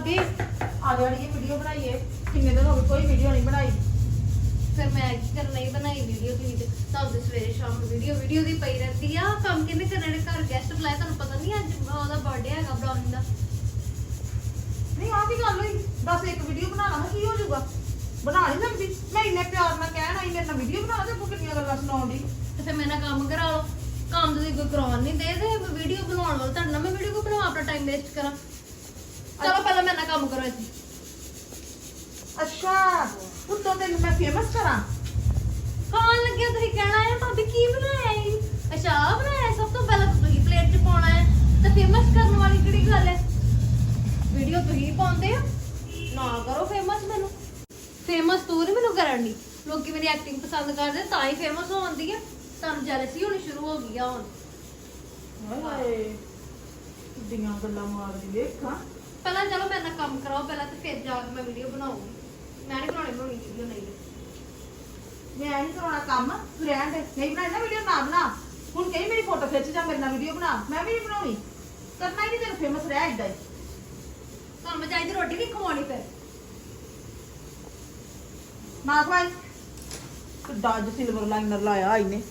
ਭਾਬੀ ਆ ਜਿਹੜੀ ਇਹ ਵੀਡੀਓ ਬਣਾਈਏ। ਕਿੰਨੇ ਦਿਨ ਹੋ ਗਏ ਕੋਈ ਵੀਡੀਓ ਨਹੀਂ ਬਣਾਈ। ਫਿਰ ਮੈਂ ਕੀ ਕਰਨਾ ਹੀ ਬਣਾਈ ਵੀਡੀਓ ਦੀ ਵਿੱਚ ਤੁਹਾਨੂੰ ਸਵੇਰੇ ਸ਼ਾਮ ਨੂੰ ਵੀਡੀਓ ਵੀਡੀਓ ਦੀ ਪਈ ਰਹਿੰਦੀ ਆ। ਕੰਮ ਕਿੰਨੇ ਕਰਨੇ ਘਰ ਗੈਸਟ ਬੁਲਾਏ ਤੁਹਾਨੂੰ ਪਤਾ ਨਹੀਂ ਅੱਜ ਉਹਦਾ ਬਰਥਡੇ ਹੈਗਾ ਬ੍ਰਾਊਨ ਦਾ। ਨਹੀਂ ਆ ਕੀ ਗੱਲ ਹੋਈ? ਬਸ ਇੱਕ ਵੀਡੀਓ ਬਣਾਣਾ ਹੈ ਕੀ ਹੋ ਜਾਊਗਾ? ਬਣਾ ਨਹੀਂ ਸਕਦੀ ਮੈਂ ਇੰਨੇ ਪਿਆਰ ਨਾਲ ਕਹਿਣਾ ਹੀ ਮੇਰੇ ਨਾਲ ਵੀਡੀਓ ਬਣਾ ਦੇ ਤੂੰ ਕਿੰਨੀਆਂ ਗੱਲਾਂ ਸੁਣਾਉਂਦੀ ਤੇ ਫਿਰ ਮੇਰੇ ਨਾਲ ਕੰਮ ਕਰਾ ਲਓ। ਕੰਮ ਤੁਸੀਂ ਕੋਈ ਕਰਾਉਣ ਨਹੀਂ ਦੇ ਤੇ ਵੀਡੀਓ ਬਣਾਉਣ ਵਾਲਾ। ਤੁਹਾਡੇ ਮੈਂ ਵੀਡੀਓ ਕੋ ਬਣਾਵਾਂ? ਆਪਣਾ ਟਾਈਮ ਵੇਸਟ ਕਰਾਂ। ਚਲੋ ਪਹਿਲਾਂ ਮੇਰੇ ਨਾਲ ਕੰਮ ਕਰੋ ਇੱਥੇ। ਅੱਛਾ ਉੱਤੋਂ ਤੈਨੂੰ ਮੈਂ ਫੇਮਸ ਕਰਾਂ। ਖਾਣ ਲੱਗਿਆ ਤੁਸੀਂ ਕਹਿਣਾ ਹੈ ਭਾਬੀ ਕੀ ਬਣਾਇਆ ਹੈ ਅੱਛਾ ਆਹ ਬਣਾਇਆ ਹੈ? ਸਭ ਤੋਂ ਪਹਿਲਾਂ ਤਾਂ ਤੁਸੀਂ ਪਲੇਟ 'ਚ ਪਾਉਣਾ ਹੈ। ਤੇ ਫੇਮਸ ਕਰਨ ਵਾਲੀ ਕਿਹੜੀ ਗੱਲ ਹੈ? ਵੀਡੀਓ ਤੁਸੀਂ ਪਾਉਂਦੇ ਆ ਨਾ ਕਰੋ ਫੇਮਸ ਮੈਨੂੰ। ਫੇਮਸ ਤੂੰ ਨਹੀਂ ਮੈਨੂੰ ਕਰਨ ਦੀ ਲੋਕੀ ਮੇਰੀ ਐਕਟਿੰਗ ਪਸੰਦ ਕਰਦੇ ਤਾਂ ਹੀ ਫੇਮਸ ਹੋਉਂਦੀ ਆ। ਤੁਹਾਨੂੰ ਜੈਲਸੀ ਹੋਣੀ ਸ਼ੁਰੂ ਹੋ ਗਈ ਆ ਹੁਣ। ਹਾਏ ਹਾਏ ਕਿੰਨੀਆਂ ਗੱਲਾਂ ਮਾਰਦੀ ਵੇਖਾਂ। ਪਹਿਲਾਂ ਚਲੋ ਮੇਰੇ ਨਾਲ ਕੰਮ ਕਰਾਓ, ਪਹਿਲਾਂ ਤੇ ਫਿਰ ਜਾ ਕੇ ਮੈਂ ਵੀਡੀਓ ਬਣਾਉਂਗੀ ਮੈਂ ਨਹੀਂ ਬਣਾਉਣੀ ਬਣਾਉਣੀ ਵੀਡੀਓ ਨਹੀਂ ਮੈਂ ਨਹੀਂ ਕਰਾਉਣਾ ਕੰਮ, ਤੂੰ ਰਹਿਣ ਦੇ। ਨਹੀਂ ਬਣਾਈ ਨਾ ਵੀਡੀਓ ਨਾ ਬਣਾ। ਹੁਣ ਕਹੀ ਮੇਰੀ ਫੋਟੋ ਖਿੱਚ ਜਾ ਮੇਰੇ ਨਾਲ ਵੀਡੀਓ ਬਣਾ। ਮੈਂ ਵੀ ਨਹੀਂ ਬਣਾਉਣੀ। ਕਰਨਾ ਹੀ ਨਹੀਂ ਤੈਨੂੰ ਫੇਮਸ ਰਹਿ ਏਦਾਂ ਹੀ। ਤੁਹਾਨੂੰ ਮੈਂ ਚਾਹੀਦੀ ਰੋਟੀ ਨਹੀਂ ਖਵਾਉਣੀ ਫਿਰ। ਨਾ ਖਵਾਈ। ਕਿੱਡਾ ਅੱਜ ਸਿਲਵਰ ਲਾਈਨਰ ਲਾਇਆ ਇਹਨੇ।